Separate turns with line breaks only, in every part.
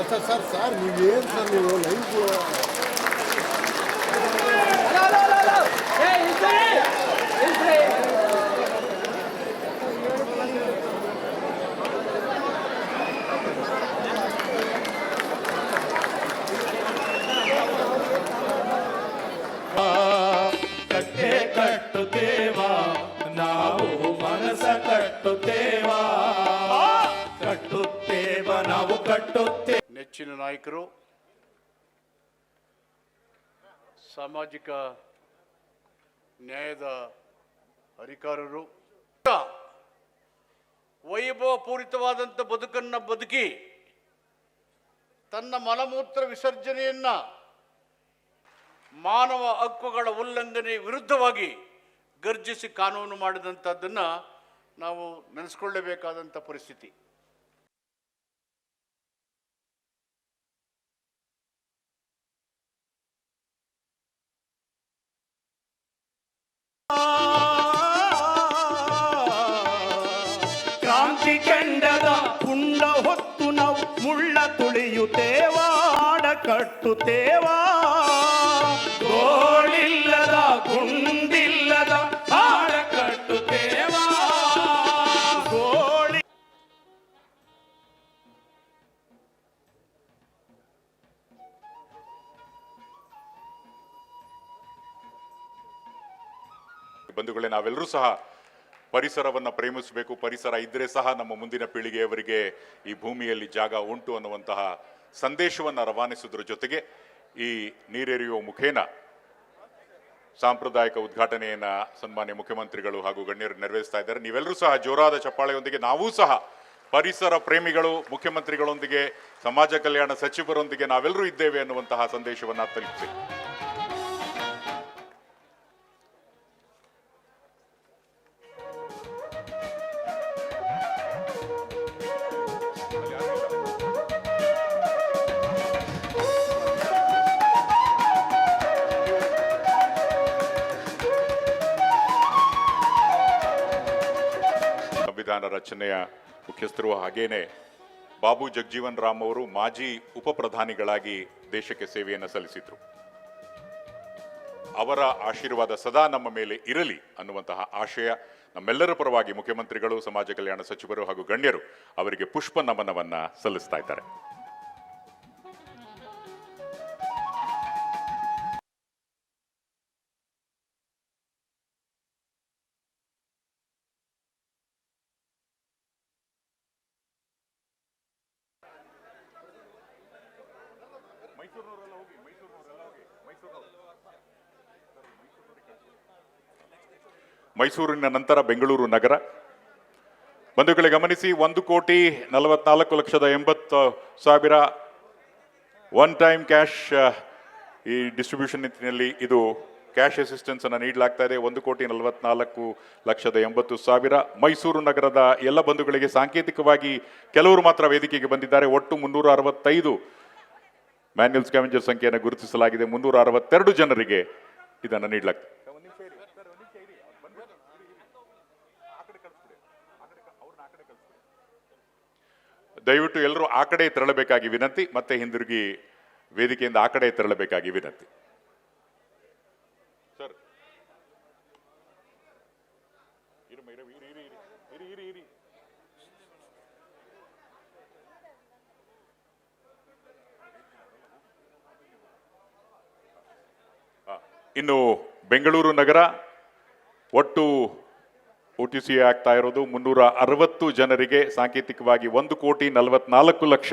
Sir sir sir sir ನೀವೇನು sir ನೀವು life
ಕಟ್ಟೆ ಕಟ್ಟುತ್ತೇವ ನಾವು ಮನಸ ಕಟ್ಟುತ್ತೇವ ಕಟ್ಟುತ್ತೇವ ನಾವು ಕಟ್ಟುತ್ತೇವೆ
ನೆಚ್ಚಿನ ನಾಯಕರು, ಸಾಮಾಜಿಕ ನ್ಯಾಯದ ಅಧಿಕಾರರು, ವೈಭವಪೂರಿತವಾದಂಥ ಬದುಕನ್ನು ಬದುಕಿ ತನ್ನ ಮಲಮೂತ್ರ ವಿಸರ್ಜನೆಯನ್ನ ಮಾನವ ಹಕ್ಕುಗಳ ಉಲ್ಲಂಘನೆ ವಿರುದ್ಧವಾಗಿ ಗರ್ಜಿಸಿ ಕಾನೂನು ಮಾಡಿದಂಥದ್ದನ್ನು ನಾವು ನೆನೆಸ್ಕೊಳ್ಳಬೇಕಾದಂಥ ಪರಿಸ್ಥಿತಿ.
ಕ್ರಾಂತಿ ಕೆಂಡದ ಕುಂಡ ಹೊತ್ತು ನಾವು ಮುಳ್ಳ ತುಳಿಯುತ್ತೇವ ಆಡ ಕಟ್ಟುತ್ತೇವ
ಬಂಧುಗಳೇ, ನಾವೆಲ್ಲರೂ ಸಹ ಪರಿಸರವನ್ನು ಪ್ರೇಮಿಸಬೇಕು. ಪರಿಸರ ಇದ್ರೆ ಸಹ ನಮ್ಮ ಮುಂದಿನ ಪೀಳಿಗೆಯವರಿಗೆ ಈ ಭೂಮಿಯಲ್ಲಿ ಜಾಗ ಉಂಟು ಅನ್ನುವಂತಹ ಸಂದೇಶವನ್ನ ರವಾನಿಸುವುದರ ಜೊತೆಗೆ ಈ ನೀರೆರಿಯುವ ಮುಖೇನ ಸಾಂಪ್ರದಾಯಿಕ ಉದ್ಘಾಟನೆಯನ್ನ ಸನ್ಮಾನ್ಯ ಮುಖ್ಯಮಂತ್ರಿಗಳು ಹಾಗೂ ಗಣ್ಯರು ನೆರವೇರಿಸ್ತಾ ಇದ್ದಾರೆ. ನೀವೆಲ್ಲರೂ ಸಹ ಜೋರಾದ ಚಪ್ಪಾಳೆಯೊಂದಿಗೆ ನಾವೂ ಸಹ ಪರಿಸರ ಪ್ರೇಮಿಗಳು, ಮುಖ್ಯಮಂತ್ರಿಗಳೊಂದಿಗೆ, ಸಮಾಜ ಕಲ್ಯಾಣ ಸಚಿವರೊಂದಿಗೆ ನಾವೆಲ್ಲರೂ ಇದ್ದೇವೆ ಅನ್ನುವಂತಹ ಸಂದೇಶವನ್ನ ತಲುಪಿಸಿ. ರಚನೆಯ ಮುಖ್ಯಸ್ಥರು ಹಾಗೇನೆ ಬಾಬು ಜಗಜೀವನ್ ರಾಮ್ ಅವರು ಮಾಜಿ ಉಪ ಪ್ರಧಾನಿಗಳಾಗಿ ದೇಶಕ್ಕೆ ಸೇವೆಯನ್ನು ಸಲ್ಲಿಸಿದ್ರು. ಅವರ ಆಶೀರ್ವಾದ ಸದಾ ನಮ್ಮ ಮೇಲೆ ಇರಲಿ ಅನ್ನುವಂತಹ ಆಶಯ ನಮ್ಮೆಲ್ಲರ ಪರವಾಗಿ ಮುಖ್ಯಮಂತ್ರಿಗಳು, ಸಮಾಜ ಕಲ್ಯಾಣ ಸಚಿವರು ಹಾಗೂ ಗಣ್ಯರು ಅವರಿಗೆ ಪುಷ್ಪ ನಮನವನ್ನ ಸಲ್ಲಿಸ್ತಾ ಇದ್ದಾರೆ. ಮೈಸೂರಿನ ನಂತರ ಬೆಂಗಳೂರು ನಗರ. ಬಂಧುಗಳೇ ಗಮನಿಸಿ, ಒಂದು ಕೋಟಿ ನಲವತ್ನಾಲ್ಕು ಲಕ್ಷದ ಎಂಬತ್ತು ಸಾವಿರ ಒನ್ ಟೈಮ್ ಕ್ಯಾಶ್ ಈ ಡಿಸ್ಟ್ರಿಬ್ಯೂಷನ್ ನಿಟ್ಟಿನಲ್ಲಿ ಇದು ಕ್ಯಾಶ್ ಅಸಿಸ್ಟೆನ್ಸ್ ಅನ್ನು ನೀಡಲಾಗ್ತಾ ಇದೆ. ಒಂದು ಕೋಟಿ ನಲವತ್ನಾಲ್ಕು ಲಕ್ಷದ ಎಂಬತ್ತು ಸಾವಿರ. ಮೈಸೂರು ನಗರದ ಎಲ್ಲ ಬಂಧುಗಳಿಗೆ ಸಾಂಕೇತಿಕವಾಗಿ ಕೆಲವರು ಮಾತ್ರ ವೇದಿಕೆಗೆ ಬಂದಿದ್ದಾರೆ. ಒಟ್ಟು ಮುನ್ನೂರ ಅರವತ್ತೈದು ಮ್ಯಾನ್ಯಲ್ ಸ್ಕ್ಯಾವೆಂಜರ್ ಸಂಖ್ಯೆಯನ್ನು ಗುರುತಿಸಲಾಗಿದೆ. ಮುನ್ನೂರ ಅರವತ್ತೆರಡು ಜನರಿಗೆ ಇದನ್ನು ನೀಡಲಾಗ್ತದೆ ದಯವಿಟ್ಟು ಎಲ್ಲರೂ ಆ ಕಡೆ ತೆರಳಬೇಕಾಗಿ ವಿನಂತಿ, ಮತ್ತೆ ಹಿಂದಿರುಗಿ ವೇದಿಕೆಯಿಂದ ಆ ಕಡೆ ತೆರಳಬೇಕಾಗಿ ವಿನಂತಿ. ಸರ್. ಇನ್ನು ಬೆಂಗಳೂರು ನಗರ ಒಟ್ಟು ಒ ಟಿ ಸಿ ಆಗ್ತಾ ಇರೋದು ಮುನ್ನೂರ ಅರವತ್ತು ಜನರಿಗೆ ಸಾಂಕೇತಿಕವಾಗಿ ಒಂದು ಕೋಟಿ ನಲವತ್ನಾಲ್ಕು ಲಕ್ಷ.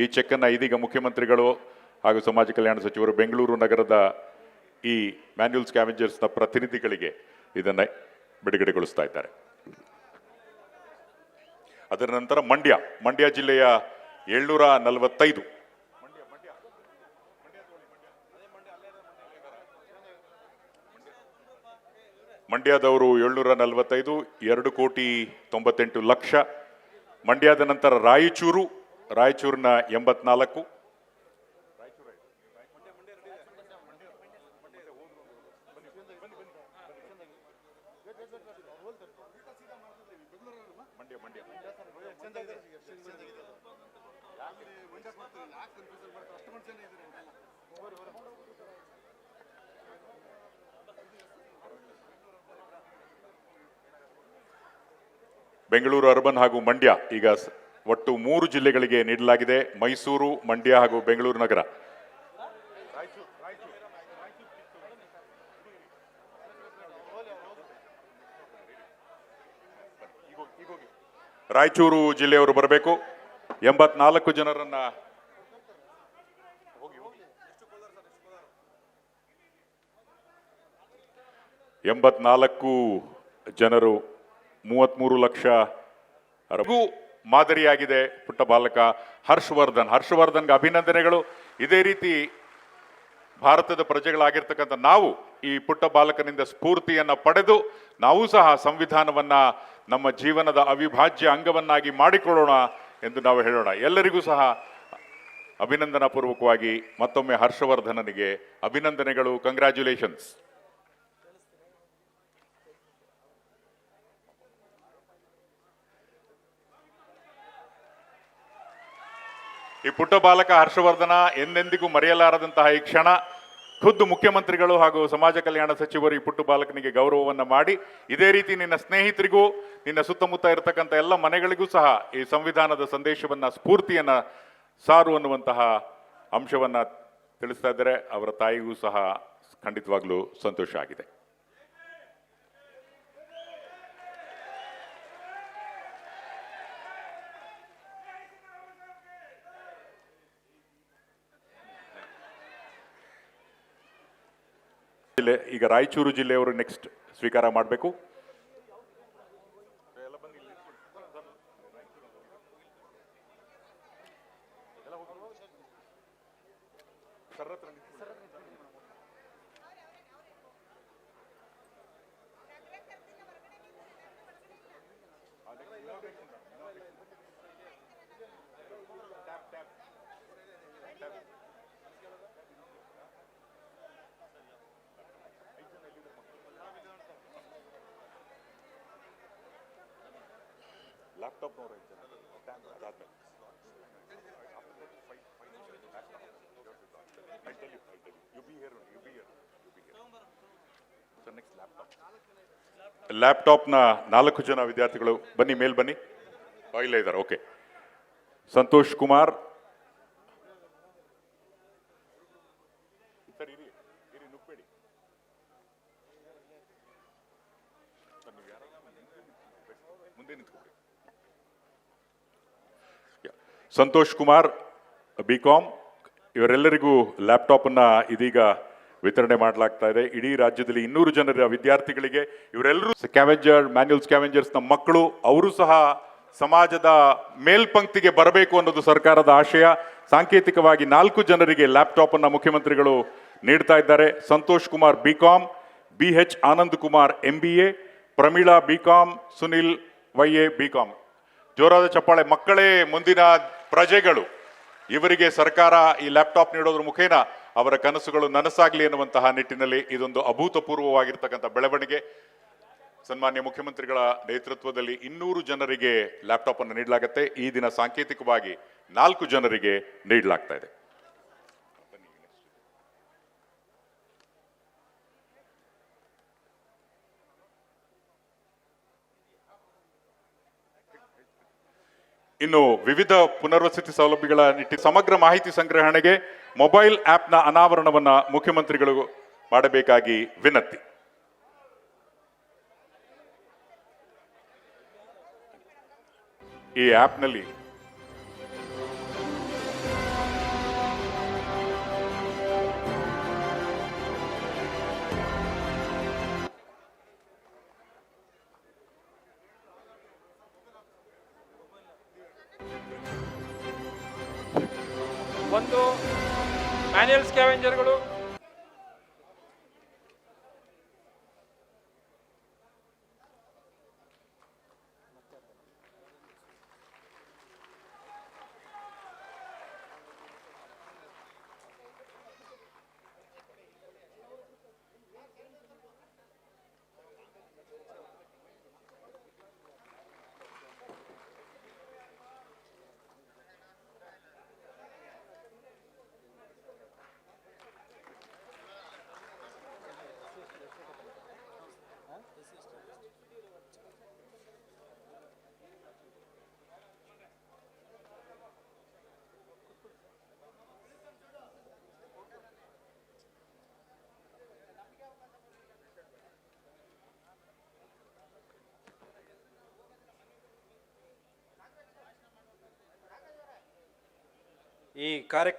ಈ ಚೆಕ್ಕನ್ನು ಇದೀಗ ಮುಖ್ಯಮಂತ್ರಿಗಳು ಹಾಗೂ ಸಮಾಜ ಕಲ್ಯಾಣ ಸಚಿವರು ಬೆಂಗಳೂರು ನಗರದ ಈ ಮ್ಯಾನ್ಯುಲ್ ಸ್ಕ್ಯಾವೆಂಜರ್ಸ್ನ ಪ್ರತಿನಿಧಿಗಳಿಗೆ ಇದನ್ನು ಬಿಡುಗಡೆಗೊಳಿಸ್ತಾ ಇದ್ದಾರೆ. ಅದರ ನಂತರ ಮಂಡ್ಯ ಮಂಡ್ಯ ಜಿಲ್ಲೆಯ ಏಳ್ನೂರ ನಲವತ್ತೈದು. ಮಂಡ್ಯದವರು ಏಳ್ನೂರ ನಲವತ್ತೈದು ಎರಡು ಕೋಟಿ ತೊಂಬತ್ತೆಂಟು ಲಕ್ಷ. ಮಂಡ್ಯದ ನಂತರ ರಾಯಚೂರು ರಾಯಚೂರಿನ ಎಂಬತ್ನಾಲ್ಕು. ಬೆಂಗಳೂರು ಅರ್ಬನ್ ಹಾಗೂ ಮಂಡ್ಯ ಈಗ ಒಟ್ಟು ಮೂರು ಜಿಲ್ಲೆಗಳಿಗೆ ನೀಡಲಾಗಿದೆ. ಮೈಸೂರು, ಮಂಡ್ಯ ಹಾಗೂ ಬೆಂಗಳೂರು ನಗರ. ರಾಯಚೂರು ಜಿಲ್ಲೆಯವರು ಬರಬೇಕು. ಎಂಬತ್ನಾಲ್ಕು ಜನರನ್ನ ಎಂಬತ್ನಾಲ್ಕು ಜನರು ಮೂವತ್ಮೂರು ಲಕ್ಷ ರಘು ಮಾದರಿಯಾಗಿದೆ ಪುಟ್ಟ ಬಾಲಕ ಹರ್ಷವರ್ಧನ್. ಹರ್ಷವರ್ಧನ್ಗೆ ಅಭಿನಂದನೆಗಳು. ಇದೇ ರೀತಿ ಭಾರತದ ಪ್ರಜೆಗಳಾಗಿರ್ತಕ್ಕಂಥ ನಾವು ಈ ಪುಟ್ಟ ಬಾಲಕನಿಂದ ಸ್ಫೂರ್ತಿಯನ್ನು ಪಡೆದು ನಾವು ಸಹ ಸಂವಿಧಾನವನ್ನು ನಮ್ಮ ಜೀವನದ ಅವಿಭಾಜ್ಯ ಅಂಗವನ್ನಾಗಿ ಮಾಡಿಕೊಳ್ಳೋಣ ಎಂದು ನಾವು ಹೇಳೋಣ. ಎಲ್ಲರಿಗೂ ಸಹ ಅಭಿನಂದನಾ ಪೂರ್ವಕವಾಗಿ ಮತ್ತೊಮ್ಮೆ ಹರ್ಷವರ್ಧನನಿಗೆ ಅಭಿನಂದನೆಗಳು. ಕಂಗ್ರ್ಯಾಚುಲೇಷನ್ಸ್ ಈ ಪುಟ್ಟ ಬಾಲಕ ಹರ್ಷವರ್ಧನ ಎಂದೆಂದಿಗೂ ಮರೆಯಲಾರದಂತಹ ಈ ಕ್ಷಣ ಖುದ್ದು ಮುಖ್ಯಮಂತ್ರಿಗಳು ಹಾಗೂ ಸಮಾಜ ಕಲ್ಯಾಣ ಸಚಿವರು ಈ ಪುಟ್ಟ ಬಾಲಕನಿಗೆ ಗೌರವವನ್ನು ಮಾಡಿ, ಇದೇ ರೀತಿ ನಿನ್ನ ಸ್ನೇಹಿತರಿಗೂ, ನಿನ್ನ ಸುತ್ತಮುತ್ತ ಇರತಕ್ಕಂಥ ಎಲ್ಲ ಮನೆಗಳಿಗೂ ಸಹ ಈ ಸಂವಿಧಾನದ ಸಂದೇಶವನ್ನು, ಸ್ಫೂರ್ತಿಯನ್ನು ಸಾರು ಅನ್ನುವಂತಹ ಅಂಶವನ್ನು ತಿಳಿಸ್ತಾ ಇದ್ದಾರೆ. ಅವರ ತಾಯಿಗೂ ಸಹ ಖಂಡಿತವಾಗಲೂ ಸಂತೋಷ ಆಗಿದೆ. ಜಿಲ್ಲೆ ಈಗ ರಾಯಚೂರು ಜಿಲ್ಲೆಯವರು ನೆಕ್ಸ್ಟ್ ಸ್ವೀಕಾರ ಮಾಡಬೇಕು. ಲ್ಯಾಪ್ಟಾಪ್ ಲ್ಯಾಪ್ಟಾಪ್ನ ನಾಲ್ಕು ಜನ ವಿದ್ಯಾರ್ಥಿಗಳು ಬನ್ನಿ ಮೇಲ್ ಬನ್ನಿ. ಆ, ಇಲ್ಲೇ ಇದ್ದಾರೆ ಓಕೆ ಸಂತೋಷ್ ಕುಮಾರ್. ಸರ್ ಇರಿ ಇರಿ ನುಗ್ಬೇಡಿ. ಸರ್, ನೀವು ಯಾರಾದ್ರೂ ಮುಂದೆ ನಿಂತ್ಕೊಬಿಡಿ ಸಂತೋಷ್ ಕುಮಾರ್ ಬಿ ಕಾಮ್ ಇವರೆಲ್ಲರಿಗೂ ಲ್ಯಾಪ್ಟಾಪ್ ಅನ್ನ ಇದೀಗ ವಿತರಣೆ ಮಾಡಲಾಗ್ತಾ ಇದೆ. ಇಡೀ ರಾಜ್ಯದಲ್ಲಿ ಇನ್ನೂರು ಜನರ ವಿದ್ಯಾರ್ಥಿಗಳಿಗೆ ಇವರೆಲ್ಲರೂ ಸ್ಕ್ಯಾವೆಂಜರ್ ಮ್ಯಾನ್ಯಲ್ನ ಮಕ್ಕಳು, ಅವರು ಸಹ ಸಮಾಜದ ಮೇಲ್ಪಂಕ್ತಿಗೆ ಬರಬೇಕು ಅನ್ನೋದು ಸರ್ಕಾರದ ಆಶಯ. ಸಾಂಕೇತಿಕವಾಗಿ ನಾಲ್ಕು ಜನರಿಗೆ ಲ್ಯಾಪ್ಟಾಪ್ ಅನ್ನ ಮುಖ್ಯಮಂತ್ರಿಗಳು ನೀಡ್ತಾ ಇದ್ದಾರೆ. Santosh Kumar B Com B H Anand Kumar M B A Pramila B Com Sunil Y A B Com ಜೋರಾದ ಚಪ್ಪಾಳೆ, ಮಕ್ಕಳೇ ಮುಂದಿನ ಪ್ರಜೆಗಳು, ಇವರಿಗೆ ಸರ್ಕಾರ ಈ ಲ್ಯಾಪ್ಟಾಪ್ ನೀಡೋದ್ರ ಮುಖೇನ ಅವರ ಕನಸುಗಳು ನನಸಾಗ್ಲಿ ಎನ್ನುವಂತಹ ನಿಟ್ಟಿನಲ್ಲಿ ಇದೊಂದು ಅಭೂತಪೂರ್ವವಾಗಿರ್ತಕ್ಕಂಥ ಬೆಳವಣಿಗೆ. ಸನ್ಮಾನ್ಯ ಮುಖ್ಯಮಂತ್ರಿಗಳ ನೇತೃತ್ವದಲ್ಲಿ ಇನ್ನೂರು ಜನರಿಗೆ ಲ್ಯಾಪ್ಟಾಪ್ ಅನ್ನು ನೀಡಲಾಗುತ್ತೆ. ಈ ದಿನ ಸಾಂಕೇತಿಕವಾಗಿ ನಾಲ್ಕು ಜನರಿಗೆ ನೀಡಲಾಗ್ತಾ ಇದೆ. ಇನ್ನು ವಿವಿಧ ಪುನರ್ವಸತಿ ಸೌಲಭ್ಯಗಳ ನಿಟ್ಟಿ ಸಮಗ್ರ ಮಾಹಿತಿ ಸಂಗ್ರಹಣೆಗೆ ಮೊಬೈಲ್ ಆಪ್ನ ಅನಾವರಣವನ್ನು ಮುಖ್ಯಮಂತ್ರಿಗಳು ಮಾಡಬೇಕಾಗಿ ವಿನಂತಿ. ಈ ಆಪ್ನಲ್ಲಿ
ಒಂದು ಮ್ಯಾನ್ಯಲ್ ಸ್ಕ್ಯಾವೆಂಜರ್ಗಳು
ಈ ಕಾರ್ಯಕ್ರಮ